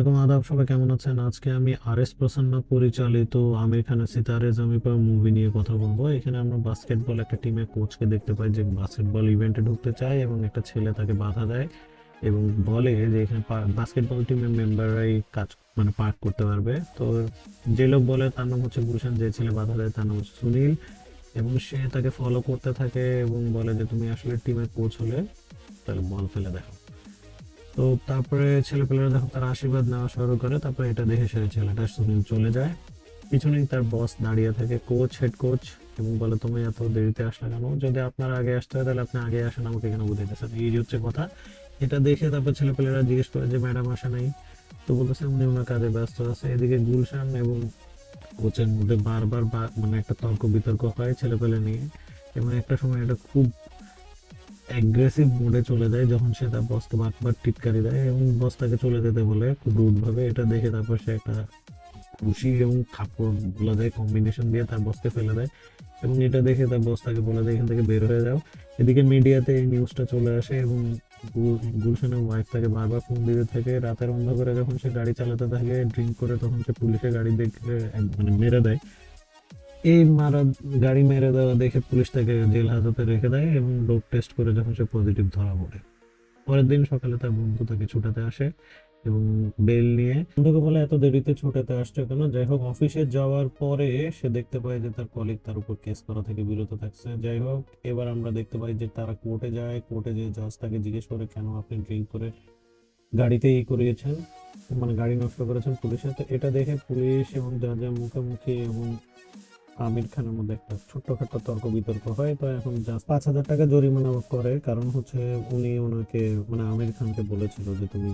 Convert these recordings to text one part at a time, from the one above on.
আসসালামাইকুম আদাব, সবাই কেমন আছেন? আজকে আমি আর এস প্রসন্ন পরিচালিত আমির খানের সিতারে জমি পর মুভি নিয়ে কথা বলব। এখানে আমরা বাস্কেটবল একটা টিমের কোচকে দেখতে পাই যে বাস্কেটবল ইভেন্টে ঢুকতে চায় এবং একটা ছেলে তাকে বাধা দেয় এবং বলে যে এখানে বাস্কেটবল টিমের মেম্বাররাই কাজ মানে পার্ক করতে পারবে। তো যে লোক বলে তার নাম হচ্ছে গুলশান, যে ছেলে বাধা দেয় তার নাম হচ্ছে সুনীল এবং সে তাকে ফলো করতে থাকে এবং বলে যে তুমি আসলে টিমের কোচ হলে তাহলে বল ফেলে দেখো তো তারপরে ছেলেপেলেরা যখন তার আশীর্বাদ নেওয়া শুরু করে, তারপরে এটা দেখে সে ছেলেটা সুনীল চলে যায়। পিছনেই তার বস দাঁড়িয়ে থাকে কোচ হেড কোচ এবং বলে, তুমি এত দেরিতে আসলে কেন? যদি আপনার আগে আসতে হয়, তাহলে আপনি আগে আসেন, আমাকে কেন বুঝাইতেছেন? এই হচ্ছে কথা। এটা দেখে তারপর ছেলেপেলেরা জিজ্ঞেস করে যে, ম্যাডাম আসে নাই? তো বলতেছে, উনি ওনার কাজে ব্যস্ত আছে। এদিকে গুলশান এবং কোচের মধ্যে বারবার মানে একটা তর্ক বিতর্ক হয় ছেলেপেলে নিয়ে। এবং একটা সময় এটা খুব অ্যাগ্রেসিভ মোডে চলে যায় যখন সে তার বসকে বারবার টিটকারি দেয় এবং বস তাকে চলে যেতে বলে খুব রুডভাবে। এটা দেখে তারপর সে একটা খুশি এবং থাপ্পড় বলা যায় কম্বিনেশন দিয়ে তার বসকে ফেলে দেয় এবং এটা দেখে তার বস তাকে বলে দেয় এখান থেকে বের হয়ে যাও। এদিকে মিডিয়াতে এই নিউজটা চলে আসে এবং গুল- গুলশানের ওয়াইফ তাকে বারবার ফোন দিতে থাকে। রাতের অন্ধকারে যখন সে গাড়ি চালাতে থাকে ড্রিঙ্ক করে তখন সে পুলিশের গাড়ি দেখে মানে মেরে দেয়। এই মারা, গাড়ি মেরে দেওয়া দেখে পুলিশ তাকে জেল হাজতে রেখে দেয় এবং ডোপ টেস্ট করে যখন সে পজিটিভ ধরা পড়ে। পরের দিন সকালে তার বন্ধু তাকে ছুটাতে আসে এবং বেল নিয়ে, বন্ধুকে বলে, এত দেরিতে ছুটাতে আসছে কেন? যাই হোক, অফিসে যাওয়ার পরে সে দেখতে পায় যে তার কলিগ তার উপর কেস করা থেকে বিরত থাকছে। যাই হোক, এবার আমরা দেখতে পাই যে তারা কোর্টে যায়। কোর্টে যে জাজ তাকে জিজ্ঞেস করে, কেন আপনি ড্রিঙ্ক করে গাড়িতে ই করিয়েছেন? মানে গাড়ি নষ্ট করেছেন পুলিশের তো এটা দেখে পুলিশ এবং যা যা মুখোমুখি এবং আমির খানের মধ্যে একটা ছোট্টখাটো তর্ক বিতর্ক হয়, তো এখন জাস্ট পাঁচ হাজার টাকা জরিমানা করে। কারণ হচ্ছে উনি ওনাকে মানে আমির খানকে বলেছিল যে তুমি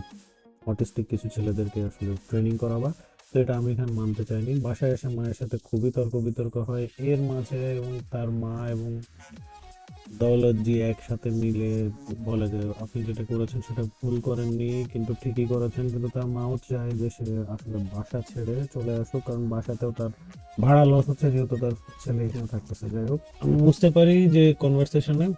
অটিস্টিক কিছু ছেলেদেরকে আসলে ট্রেনিং করাবা। তো এটা আমির খান মানতে চায়নি। বাসায় এসে মায়ের সাথে খুবই তর্ক বিতর্ক হয়। এর মাঝে এবং তার মা এবং দৌলতজি একসাথে মিলে বলে যে, আপনি যেটা করেছেন সেটা ভুল করেননি, কিন্তু ঠিকই করেছেন। কিন্তু তার মাও চায় যে সে আসলে বাসা ছেড়ে চলে আসুক, কারণ বাসাতেও তার ভাড়া লস হচ্ছে, যেহেতু তার ছেলে এখানে থাকতেছে। যাই হোক, আমি বুঝতে পারি যে কনভারসেশনে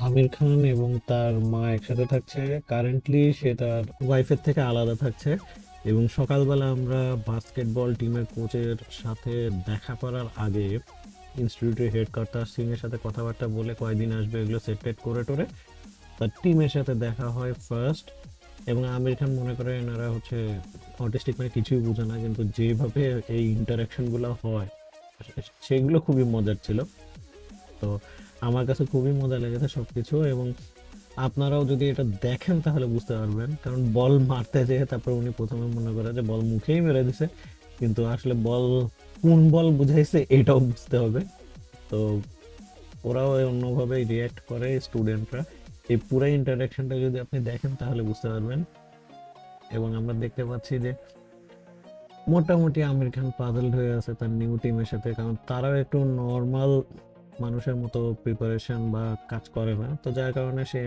আমির খান এবং তার মা একসাথে থাকছে। কারেন্টলি সে তার ওয়াইফের থেকে আলাদা থাকছে এবং সকালবেলা আমরা বাস্কেটবল টিমের কোচের সাথে দেখা করার আগে ইনস্টিটিউটের হেড কর্তার এর সাথে কথাবার্তা বলে কয়দিন আসবে এগুলো সেট করে টোরে। তার টিমের সাথে দেখা হয় ফার্স্ট এবং আমির খান মনে করে এনারা হচ্ছে অটিস্টিক মানে কিছুই বোঝে না, কিন্তু যেভাবে এই ইন্টারাকশনগুলো হয়, সেগুলো খুবই মজার ছিল। তো আমার কাছে খুবই মজা লেগেছে সব কিছু এবং আপনারাও যদি এটা দেখেন তাহলে বুঝতে পারবেন। কারণ বল মারতে যেয়ে তারপর উনি প্রথমে মনে করে যে বল মুখেই মেরে দিছে। কিন্তু আসলে বল, কোন বল বুঝাইছে এটাও বুঝতে হবে। তো ওরাও অন্যভাবে রিয়্যাক্ট করে স্টুডেন্টরা এই পুরো ইন্টারাকশনটা যদি আপনি দেখেন তাহলে বুঝতে পারবেন। এবং আমরা দেখতে পাচ্ছি যে মোটামুটি আমির খান পাজলড হয়ে আছে তার নিউ টিমের সাথে, কারণ তারাও একটু নর্মাল মানুষের মতো প্রিপারেশন বা কাজ করে না। তো যার কারণে সে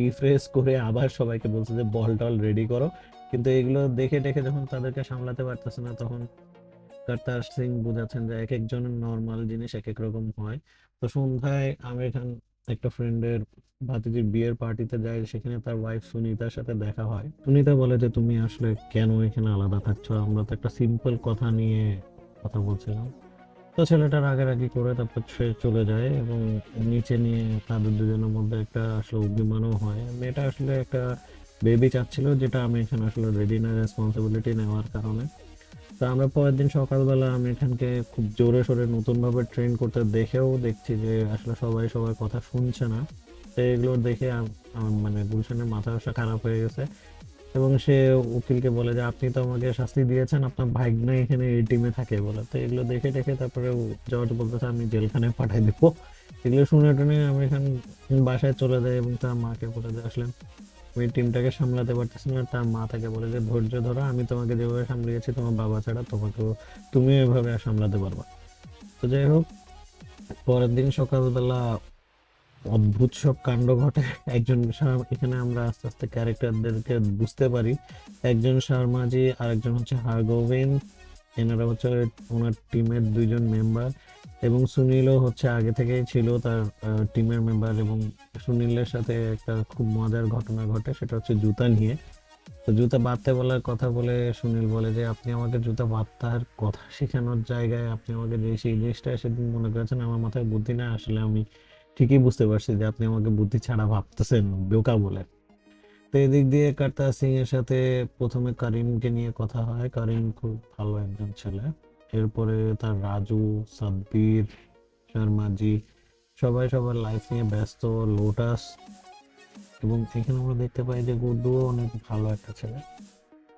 রিফ্রেশ করে আবার সবাইকে বলছে যে বল টল রেডি করো। কিন্তু এগুলো দেখে দেখে যখন তাদেরকে সামলাতে পারতেছে না, তখন কার্তার সিং বুঝাচ্ছেন যে এক একজনের নর্মাল জিনিস এক এক রকম হয়। তো সন্ধ্যায় আমির খান একটা ফ্রেন্ডের ভাতিজির বিয়ের পার্টিতে যায়, সেখানে তার ওয়াইফ সুনিতার সাথে দেখা হয়। সুনিতা বলে যে, তুমি আসলে কেন এখানে আলাদা থাকছো? আমরা তো একটা সিম্পল কথা নিয়ে কথা বলছিলাম। তো ছেলেটা রাগারাগি করে তারপর সে চলে যায় এবং নিচে নিয়ে তাদের দুজনের মধ্যে একটা আসলে অভিমানও হয়। মেয়েটা আসলে একটা বেবি চাচ্ছিল, যেটা আমি এখানে আসলে রেডি না রেসপন্সিবিলিটি নেওয়ার কারণে। তো আমরা পরের দিন সকালবেলা আমি এখানকে খুব জোরে সোরে নতুন ভাবে ট্রেন করতে দেখেও দেখছি যে আসলে সবাই সবার কথা শুনছে না। তো এগুলো দেখে মানে গুলশানের মাথা ব্যথা খারাপ হয়ে গেছে। এবং সে উকিলকে বলে যে, আপনি তো আমাকে শাস্তি দিয়েছেন, আপনার ভাগ্নে এখানে এই টিমে থাকে, বলে। তো এগুলো দেখে দেখে তারপরে জর্জ বলতেছে, আমি জেলখানায় পাঠাই দেবো। এগুলো শুনে টুনে আমি এখান বাসায় চলে যাই এবং তার মাকে বলে যে আসলে আমি টিমটাকে সামলাতে পারতেছি না তার মা তাকে বলে যে, ধৈর্য ধরো, আমি তোমাকে যেভাবে সামলিয়েছি, তোমার বাবা ছাড়া তোমাকেও তুমি এভাবে সামলাতে পারবা তো যাই হোক, পরের দিন সকালবেলা অদ্ভুত সব কাণ্ড ঘটে। একজন এখানে আমরা আস্তে আস্তে ক্যারেক্টারদেরকে বুঝতে পারি। একজন শারমাজি আর একজন হচ্ছে হারগোবিন এনারা হচ্ছে ওনার টিমের দুইজন মেম্বার এবং সুনীলও হচ্ছে আগে থেকেই ছিল তার টিমের মেম্বার এবং সুনীলের সাথে একটা খুব মজার ঘটনা ঘটে, সেটা হচ্ছে জুতা নিয়ে। তো জুতা বাঁধতে বলার কথা বলে সুনীল বলে যে, আপনি আমাকে জুতা বাঁধার কথা শেখানোর জায়গায় আপনি আমাকে যে সেই জিনিসটা সেদিন মনে করেছেন, আমার মাথায় বুদ্ধি না আসলে আমি ঠিকই বুঝতে পারছি যে আপনি আমাকে বুদ্ধি ছাড়া ভাবতেছেন বোকা বলে। তো এদিক দিয়ে কার্তার সিং এর সাথে প্রথমে করিমকে নিয়ে কথা হয়। করিম খুব ভালো একজন ছেলে। এরপরে তার রাজু, সাব্বির শর্মাজি সবাই সবার লাইফ নিয়ে ব্যস্ত লোটাস এবং এখানে আমরা দেখতে পাই যে গুড্ডুও অনেক ভালো একটা ছেলে।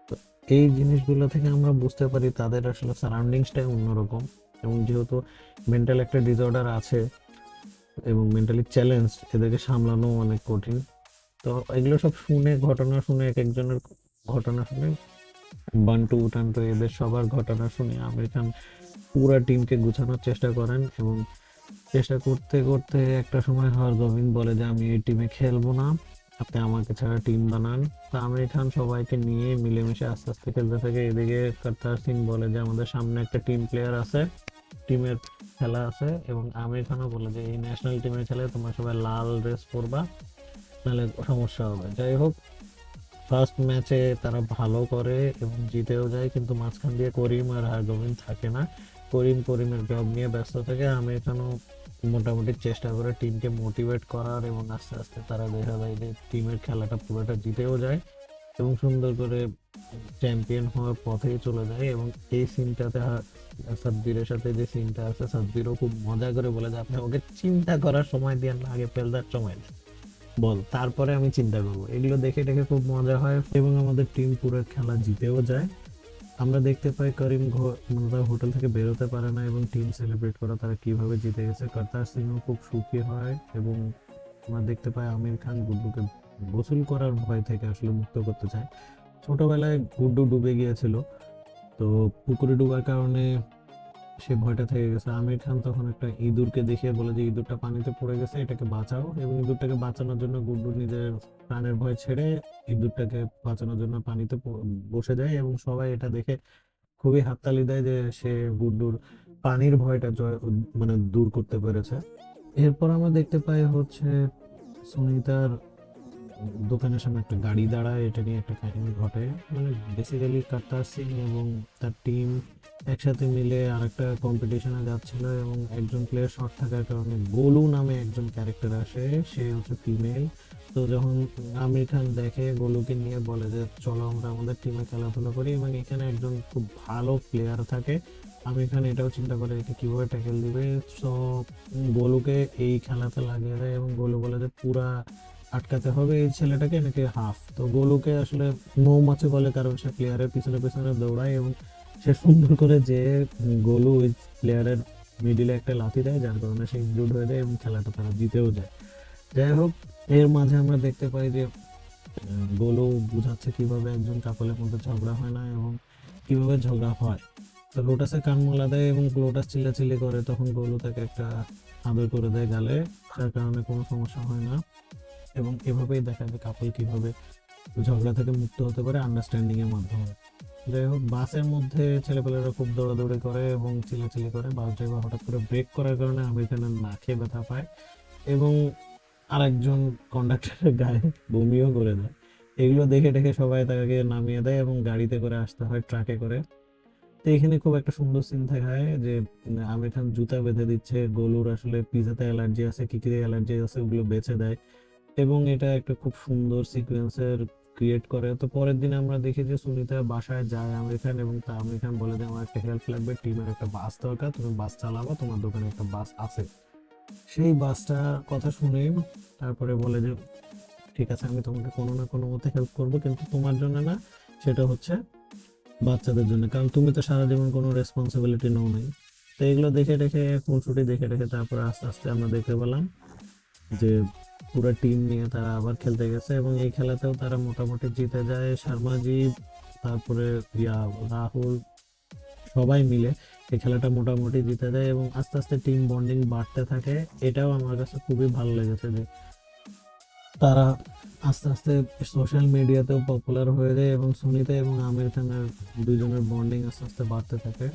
তো এই জিনিসগুলো থেকে আমরা বুঝতে পারি তাদের আসলে সারাউন্ডিংসটাই অন্যরকম এবং যেহেতু মেন্টাল একটা ডিসঅর্ডার আছে এবং মেন্টালি চ্যালেঞ্জ এদেরকে সামলানো অনেক কঠিন। তো এগুলো সব শুনে, ঘটনা শুনে, এক একজনের ঘটনা শুনে। বান্টু টান্টু এদের সবার ঘটনা শুনে আমির খান পুরো টিমকে গুছানোর চেষ্টা করেন এবং চেষ্টা করতে করতে একটা সময় হরগোবিন্দ বলে যে, আমি এই টিমে খেলব না। আপনি আমাকে ছাড়া টিম বানান। তো আমির খান সবাইকে নিয়ে মিলেমিশে আস্তে আস্তে খেলতে থাকে। এদিকে কর্তার সিং বলে যে, আমাদের সামনে একটা টিম প্লেয়ার আছে, টিমের খেলা আছে। এবং আমির খানও বলে যে, এই ন্যাশনাল টিমের খেলে তোমরা সবাই লাল ড্রেস পরবা। নাহলে সমস্যা হবে। যাই হোক ফার্স্ট ম্যাচে তারা ভালো করে এবং জিতেও যায়, কিন্তু মাঝখান দিয়ে করিম আর হারগোবিন্দ থাকে না। করিম, করিমের জব নিয়ে ব্যস্ত থাকে। আমি এখানেও মোটামুটি চেষ্টা করে টিমকে মোটিভেট করার এবং আস্তে আস্তে তারা দেখা যায় যে টিমের খেলাটা পুরোটা জিতেও যায় এবং সুন্দর করে চ্যাম্পিয়ন হওয়ার পথেই চলে যায় এবং এই সিনটাতে সাব্বিরের সাথে যে সিনটা আছে, সাব্বিরও খুব মজা করে বলে যে, আপনি আমাকে চিন্তা করার সময় দিয়ে আগে ফেলদার সময় দেন। বল, তারপরে আমি চিন্তা করব। এগুলো দেখে দেখে খুব মজা হয় এবং আমাদের টিম পুরো খেলা জিতেও যায়। আমরা দেখতে পাই করিম মানে হোটেল থেকে বেরোতে পারে না এবং টিম সেলিব্রেট করা তারা কীভাবে জিতে গেছে। কর্তার সিংও খুব সুখী হয় এবং আমরা দেখতে পাই আমির খান গুড্ডুকে গোসল করার ভয় থেকে আসলে মুক্ত করতে চায়। ছোটবেলায় গুড্ডু ডুবে গিয়েছিল, তো পুকুরে ডুবার কারণে সে ভয়টা থেকে গেছে। আমির খান তখন একটা ইঁদুরকে দেখিয়ে বলে যে, ইঁদুরটা পানিতে পড়ে গেছে, এটাকে বাঁচাও। এবং ইঁদুরটাকে বাঁচানোর জন্য গুড্ডু নিজের প্রাণের ভয় ছেড়ে ইঁদুরটাকে বাঁচানোর জন্য পানিতে বসে যায় এবং সবাই এটা দেখে খুবই হাততালি দেয় যে, সে গুড্ডুর পানির ভয়টা জয় মানে দূর করতে পেরেছে। এরপর আমরা দেখতে পাই হচ্ছে সুনিতার দোকানের সামনে একটা গাড়ি দাঁড়ায়। এটা নিয়ে একটা কাহিনী ঘটে। মানে বেসিক্যালি কার্তার সিং এবং তার টিম একসাথে মিলে আরেকটা কম্পিটিশনে যাচ্ছিল এবং একজন প্লেয়ার শর্ট থাকার কারণে গোলু নামে একজন ক্যারেক্টার আসে, সে হচ্ছে ফিমেল তো যখন আমির খান দেখে গোলুকে নিয়ে বলে যে, চলো আমরা আমাদের টিমে খেলাধুলা করি, এবং এখানে একজন খুব ভালো প্লেয়ার থাকে আমির খান এটাও চিন্তা করে একে কীভাবে ট্যাকেল দিবে। সো গোলুকে এই খেলাতে লাগিয়ে দেয় এবং গোলু বলে যে, পুরা আটকাতে হবে এই ছেলেটাকে নাকি হাফ তো গোলুকে আসলে মৌমাছি বলে কারণ সে প্লেয়ারের পিছনে পিছনে দৌড়ায় এবং সে সুন্দর করে যে গোলু ওই প্লেয়ারের মিডিলে একটা লাথি দেয়, যার কারণে সে ইনজুর্ড হয়ে যায় এবং খেলাটা তারা জিতেও যায়। যাই হোক, এর মাঝে আমরা দেখতে পাই যে গোলু বুঝাচ্ছে কীভাবে একজন কাপলের মধ্যে ঝগড়া হয় না এবং কীভাবে ঝগড়া হয়। তো লোটাসে কান মোলা দেয় এবং লোটাস চিল্লাচিল্লি করে, তখন গোলু তাকে একটা আদর করে দেয় গালে তার কারণে কোনো সমস্যা হয় না। এবং এভাবেই দেখা যায় কাপল কীভাবে ঝগড়া থেকে মুক্ত হতে পারে আন্ডারস্ট্যান্ডিংয়ের মাধ্যমে। যাই হোক, বাসের মধ্যে ছেলেপেলেরা খুব দৌড়াদৌড়ি করে এবং চিল্লাচিল্লি করে। বাস ড্রাইভার হঠাৎ করে ব্রেক করার কারণে আমির খানের নাকে ব্যথা পায় এবং আরেকজন কন্ডাক্টরের গায়ে বমিও করে দেয়। এগুলো দেখে দেখে সবাই তাকে নামিয়ে দেয় এবং গাড়িতে করে আসতে হয় ট্রাকে করে। তো এখানে খুব একটা সুন্দর সিন দেখায় যে আমির খান জুতা বেঁধে দিচ্ছে, গলুর আসলে পিজাতে অ্যালার্জি আছে, কি কি অ্যালার্জি আছে ওগুলো বেছে দেয় এবং এটা একটা খুব সুন্দর সিকোয়েন্সের ক্রিয়েট করে। তো পরের দিন আমরা দেখি যে সুনিতা বাসায় যায় আমির খান এবং তা আমির খান বলে যে, আমার একটা হেল্প লাগবে, টিমের একটা বাস দরকার, তুমি বাস চালাবো, তোমার দোকানে একটা বাস আছে। সেই বাসটার কথা শুনে তারপরে বলে যে, ঠিক আছে, আমি তোমাকে কোনো না কোনো মতে হেল্প করব, কিন্তু তোমার জন্য না, সেটা হচ্ছে বাচ্চাদের জন্য। কারণ তুমি তো সারা জীবন কোনো রেসপন্সিবিলিটি নাও নাই। তো এগুলো দেখে দেখে খুনসুটি দেখে দেখে তারপরে আস্তে আস্তে আমরা দেখতে পেলাম যে পুরো টিম নিয়ে তারা আবার খেলতে গেছে এবং এই খেলাতেও তারা মোটামুটি জিতে যায়। শর্মাজি তারপরে ইয়া রাহুল, সবাই মিলে এই খেলাটা মোটামুটি জিতে যায় এবং আস্তে আস্তে টিম বন্ডিং বাড়তে থাকে। এটাও আমার কাছে খুবই ভালো লেগেছে যে তারা আস্তে আস্তে সোশ্যাল মিডিয়াতেও পপুলার হয়ে যায় এবং সুনিতা এবং আমির খানের দুজনের বন্ডিং আস্তে আস্তে বাড়তে থাকে।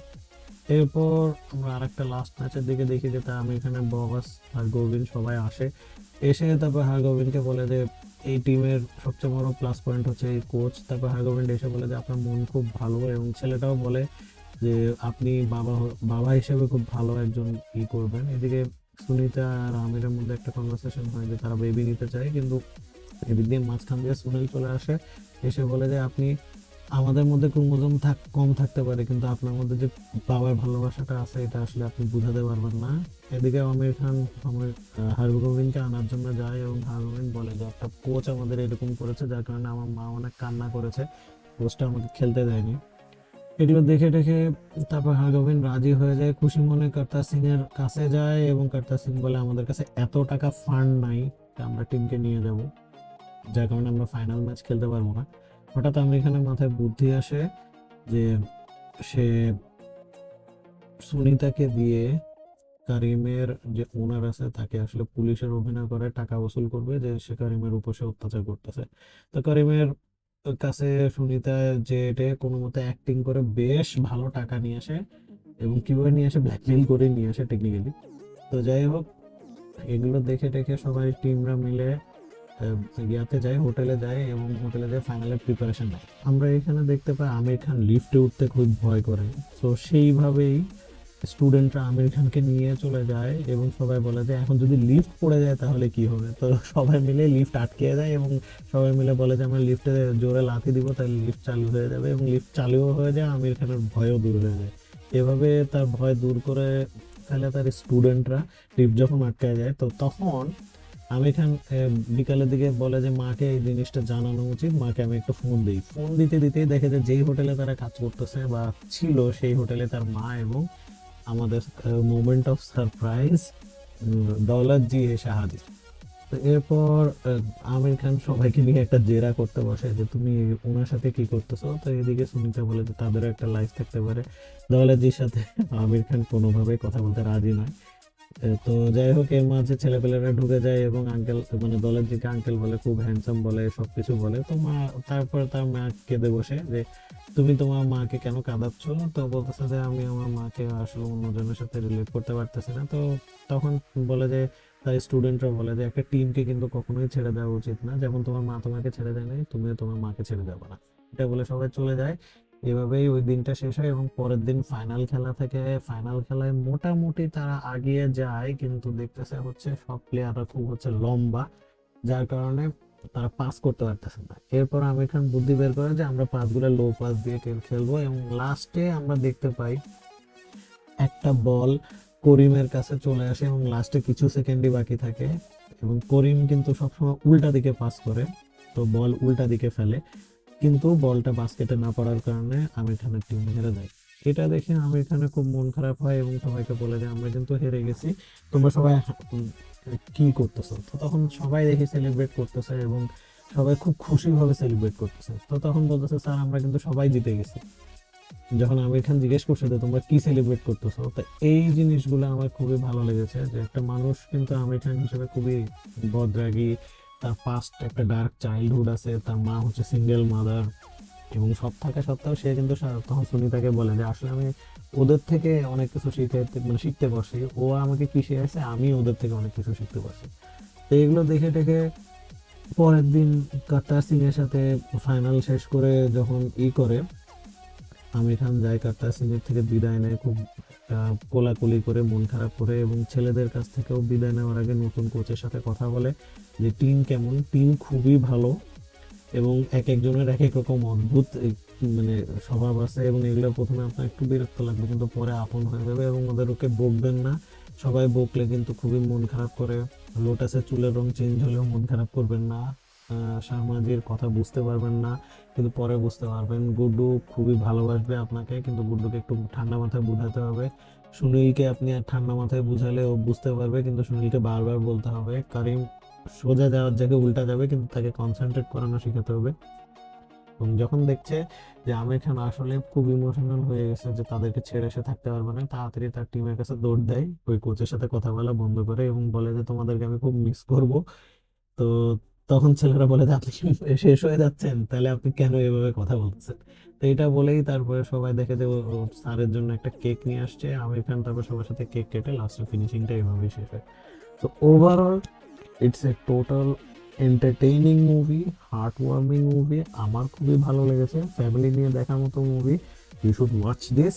এরপর আমরা আরেকটা লাস্ট ম্যাচের দিকে দেখি যে তা আমির খানের বগাস আর গোবিন্দ সবাই আসে। এসে তারপর হার গোবিন্দকে বলে যে, এই টিমের সবচেয়ে বড় প্লাস পয়েন্ট হচ্ছে এই কোচ তারপর হার্গোভেন্ড এসে বলে যে, আপনার মন খুব ভালো। এবং ছেলেটাও বলে যে, আপনি বাবা বাবা হিসেবে খুব ভালো একজন ই করবেন। এদিকে সুনিতা আর আমিরের মধ্যে একটা কনভারসেশন হয় যে, তারা বেবি নিতে চায়, কিন্তু এদিক দিয়ে মাঝখান দিয়ে সুনীল চলে আসে। এসে বলে যে, আপনি আমাদের মধ্যে ক্রোমোজোম থাক, কম থাকতে পারে, কিন্তু আপনার মধ্যে যে বাবার ভালোবাসাটা আছে, এটা আসলে আপনি বুঝাতে পারবেন না। এদিকে আমির খান, আমার হারগোবিন্দকে আনার জন্য যায় এবং হারগোবিন্দ বলে যে, একটা কোচ আমাদের এরকম করেছে, যার কারণে আমার মা অনেক কান্না করেছে। কোচটা আমাকে খেলতে দেয়নি। এগুলো দেখে দেখে তারপর হারগোবিন্দ রাজি হয়ে যায়, খুশি মনে কর্তা সিং এর কাছে যায় এবং কর্তা সিং বলে, আমাদের কাছে এত টাকা ফান্ড নাই, আমরা টিমকে নিয়ে যাব। যার কারণে আমরা ফাইনাল ম্যাচ খেলতে পারব না। হঠাৎ আমার এখানে মাথায় বুদ্ধি আসে যে সে সুনিতাকে দিয়ে কারিমের যে ওনার আছে, তাকে আসলে পুলিশের অভিনয় করে, টাকা বসুল করবে যে সে কারিমের উপর সে অত্যাচার করতেছে। তো কারিমের কাছে সুনিতা যে এটা কোনো মতে অ্যাক্টিং করে বেশ ভালো টাকা নিয়ে আসে এবং কীভাবে নিয়ে আসে ব্ল্যাকমেল করে নিয়ে আসে টেকনিক্যালি তো যাই হোক, এগুলো দেখে দেখে সবাই টিমরা মিলে ইয়াতে যায়, হোটেলে যায় এবং হোটেলে যায় ফাইনালের প্রিপারেশন নেয়। আমরা এখানে দেখতে পাই আমির খান লিফটে উঠতে খুব ভয় করে। তো সেইভাবেই স্টুডেন্টরা আমির খানকে নিয়ে চলে যায় এবং সবাই বলে যে, এখন যদি লিফট পড়ে যায় তাহলে কি হবে? তো সবাই মিলে লিফট আটকে যায় এবং সবাই মিলে বলে যে, আমরা লিফটে জোরে লাথি দিব, তাহলে লিফট চালু হয়ে যাবে। এবং লিফট চালুও হয়ে যায়, আমির খানের ভয়ও দূর হয়ে যায়। এভাবে তার ভয় দূর করে ফেলে তার স্টুডেন্টরা লিফট যখন আটকে যায়, তো তখন আমির খান বিকালের দিকে বলে যে, মাকে এই জিনিসটা জানানো উচিত। মাকে আমি একটু ফোন দিই। ফোন দিতে দিতেই দেখে যে, যেই হোটেলে তারা কাজ করতেছে বা ছিল, সেই হোটেলে তার মা এবং আমাদের moment of surprise Daulat ji এসে হাজির তো এরপর আমির খান সবাইকে নিয়ে একটা জেরা করতে বসে যে, তুমি ওনার সাথে কি করতেছো? তো এদিকে সুনিতা বলে যে, তাদেরও একটা লাইফ থাকতে পারে। দৌলতজির সাথে আমির খান কোনোভাবেই কথা বলতে রাজি নয়। তো যাই হোক, এর মাঝে ছেলেপেলেরা ঢুকে যায় এবং আঙ্কেল মানে দলের দিকে আঙ্কেল বলে, খুব হ্যান্ডসাম বলে, সবকিছু বলে। তো মা, তারপর তার মা কেঁদে বসে যে, তুমি তোমার মাকে কেন কাঁদাচ্ছ? তো বলতেছে যে, আমি আমার মাকে আসলে অন্যজনের সাথে রিলেট করতে পারতেছি না। তো তখন বলে যে তাই স্টুডেন্টরা বলে যে, একটা টিমকে কিন্তু কখনোই ছেড়ে দেওয়া উচিত না। যেমন তোমার মা তোমাকে ছেড়ে দেয় নাই, তুমিও তোমার মাকে ছেড়ে দেবে না। এটা বলে সবাই চলে যায়। এভাবেই ওই দিনটা শেষ হয় এবং পরের দিন ফাইনাল খেলা থেকে ফাইনাল খেলায় মোটামুটি তারা আগিয়ে যায়, কিন্তু দেখতেছে হচ্ছে সব প্লেয়াররা খুব হচ্ছে লম্বা, যার কারণে তারা পাস করতে পারতেছে না। এরপর আমির খান বুদ্ধি বের করে যে আমরা পাসগুলো লো পাস দিয়ে খেল- খেলব এবং লাস্টে আমরা দেখতে পাই একটা বল করিমের কাছে চলে আসে এবং লাস্টে কিছু সেকেন্ডই বাকি থাকে এবং করিম কিন্তু সবসময় উল্টা দিকে পাস করে, তো বল উল্টা দিকে ফেলে। কিন্তু বলটা বাস্কেটে না পড়ার কারণে আমির খানের টিম হেরে যায় এটা দেখে আমির খানের খুব মন খারাপ হয় এবং সবাইকে বলে যে, আমরা কিন্তু হেরে গেছি। তোমরা সবাই কি করতেছো? তো তখন সবাই দেখি সেলিব্রেট করতেছে এবং সবাই খুব খুশি ভাবে সেলিব্রেট করতেছে। তো তখন বলতেছে, স্যার, আমরা কিন্তু সবাই জিতে গেছি। যখন আমির খান জিজ্ঞেস করছে যে, তোমরা কি সেলিব্রেট করতেছো? তো এই জিনিসগুলো আমার খুবই ভালো লেগেছে যে, একটা মানুষ কিন্তু আমির খান হিসেবে খুবই বদরাগী তার পাস্ট একটা ডার্ক চাইল্ডহুড আছে, তার মা হচ্ছে সিঙ্গেল মাদার এবং সব থাকা সত্ত্বেও সে কিন্তু তখন সুনিতাকে বলে যে, আসলে আমি ওদের থেকে অনেক কিছু শিখে মানে শিখতে পারছি। ও আমাকে কি শিখেছে আমি ওদের থেকে অনেক কিছু শিখতে পারছি। তো এগুলো দেখে টেকে পরের দিন কার্তার সিং এর সাথে ফাইনাল শেষ করে যখন ই করে আমির খান যায় কার্তার সিং এর থেকে বিদায় নেয়। খুব কোলাকুলি করে, মন খারাপ করে এবং ছেলেদের কাছ থেকেও বিদায় নেওয়ার আগে নতুন কোচের সাথে কথা বলে যে, টিম কেমন? টিম খুবই ভালো এবং এক একজনের এক এক রকম অদ্ভুত মানে স্বভাব আছে এবং এগুলো প্রথমে আপনার একটু বিরক্ত লাগবে, কিন্তু পরে আপন হয়ে যাবে এবং ওদের ওকে বকবেন না। সবাই বকলে কিন্তু খুবই মন খারাপ করে। লোটাসের চুলের রং চেঞ্জ হলেও মন খারাপ করবেন না। শাহমাজির কথা বুঝতে পারবেন না, কিন্তু পরে বুঝতে পারবেন। গুড্ডু খুবই ভালোবাসবে আপনাকে, কিন্তু গুড্ডুকে একটু ঠান্ডা মাথায় বোঝাতে হবে। সুনীলকে আপনি আর ঠান্ডা মাথায় বুঝালে ও বুঝতে পারবে, কিন্তু সুনীলকে বারবার বলতে হবে। কারিম সোজা যাওয়ার জায়গায় উল্টা যাবে, কিন্তু তাকে কনসেন্ট্রেট করানো শেখাতে হবে। এবং যখন দেখছে যে আমির খান আসলে খুব ইমোশনাল হয়ে গেছে যে তাদেরকে ছেড়ে এসে থাকতে পারবে না, তাড়াতাড়ি তার টিমের কাছে দৌড় দেয়। ওই কোচের সাথে কথা বলা বন্ধ করে এবং বলে যে, তোমাদেরকে আমি খুব মিস করব। তো তখন ছেলেরা বলে যে আপনি শেষ হয়ে যাচ্ছেন, তাহলে আপনি কেন এভাবে কথা বলতেছেন? তো এটা বলেই তারপরে সবাই দেখে যে স্যারের জন্য একটা কেক নিয়ে আসছে আমির খান তারপর সবার সাথে কেক কেটে লাস্টের ফিনিশিংটা এইভাবেই শেষ হয়। তো overall it's a total entertaining movie heartwarming movie আমার খুবই ভালো লেগেছে ফ্যামিলি নিয়ে দেখার মতো movie you should watch this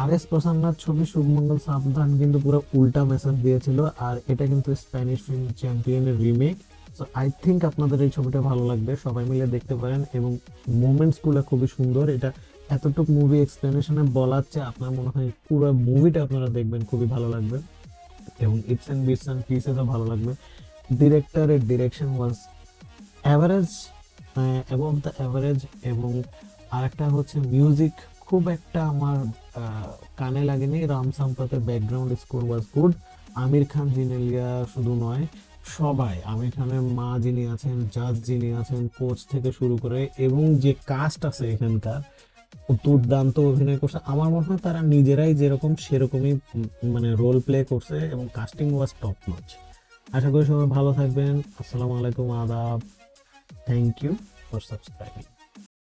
R S প্রসন্নার ছবি শুভমঙ্গল সাবধান কিন্তু পুরো উল্টা মেসেজ দিয়েছিল, আর এটা কিন্তু স্প্যানিশ ফিল্ম চ্যাম্পিয়নের রিমেক সো আই থিঙ্ক আপনাদের এই ছবিটা ভালো লাগবে। সবাই মিলে দেখতে পারেন এবং মোমেন্টসগুলো খুবই সুন্দর। এটা এতটুকু মুভি এক্সপ্লেনেশনে বলার চেয়ে আপনার মনে হয় পুরো মুভিটা আপনারা দেখবেন, খুবই ভালো লাগবে। এবং ইটস অ্যান্ড বিটস অ্যান্ড পিসেসও ভালো লাগবে। ডিরেক্টরের direction was average above the average এবং আরেকটা হচ্ছে মিউজিক খুব একটা আমার কানে লাগেনি। Ram সাম্পাতের background score was good Aamir Khan, Genelia শুধু নয়। সবাই, আমি এখানে মা যিনি আছেন, জাজ যিনি আছেন, কোচ থেকে শুরু করে এবং যে কাস্ট আছে এখানকার দুর্দান্ত অভিনয় করছে। আমার মনে হয় তারা নিজেরাই যেরকম সেরকমই মানে রোল প্লে করছে এবং কাস্টিং ওয়াজ টপ নচ আশা করি সবাই ভালো থাকবেন। আসসালামু আলাইকুম, আদাব। Thank you for subscribing